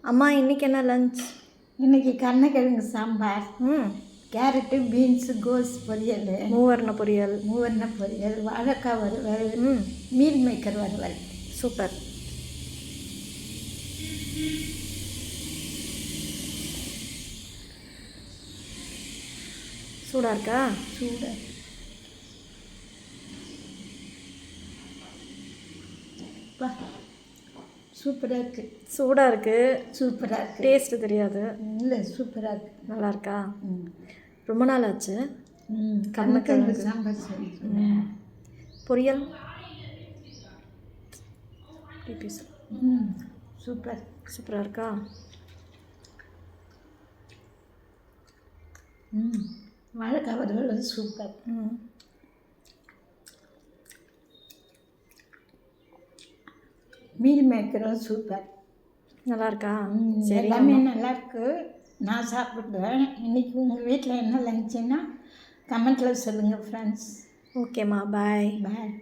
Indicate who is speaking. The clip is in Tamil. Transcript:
Speaker 1: அம்மா இன்னைக்கு என்ன லஞ்ச்
Speaker 2: இன்னைக்கு கருணக்கிழங்கு சாம்பார்.
Speaker 1: ம்.
Speaker 2: கேரட்டு பீன்ஸு கோஸ் பொரியல்.
Speaker 1: மூவர்ண பொரியல்.
Speaker 2: மூவண்ண பொரியல் வாழைக்காய் வறுவல்
Speaker 1: ம்.
Speaker 2: மீல் மேக்கர் வறுவல்
Speaker 1: சூப்பர். சூடாக இருக்கா?
Speaker 2: சூடு. வா. சூப்பராக இருக்குது
Speaker 1: சூடாக இருக்குது
Speaker 2: சூப்பராக இருக்குது
Speaker 1: டேஸ்ட்டு தெரியாது.
Speaker 2: இல்லை சூப்பராக இருக்குது
Speaker 1: நல்லா இருக்கா?
Speaker 2: ம்.
Speaker 1: ரொம்ப நாள் ஆச்சு.
Speaker 2: சாம்பார் சரி.
Speaker 1: பொரியல்?
Speaker 2: ம் சூப்பர்.
Speaker 1: சூப்பராக இருக்கா?
Speaker 2: ம் வாழைக்காய் வறுவல் சூப்பர்.
Speaker 1: ம்.
Speaker 2: மீல் மேக்கரும் சூப்பர்
Speaker 1: நல்லா இருக்கா
Speaker 2: எல்லாமே நல்லா இருக்கு நான் சாப்பிடுவேன் இன்னைக்கு உங்கள் வீட்டில் என்ன லஞ்சுன்னா கமெண்ட்டில் சொல்லுங்கள் ஃப்ரெண்ட்ஸ்
Speaker 1: ஓகேம்மா பாய்
Speaker 2: பாய்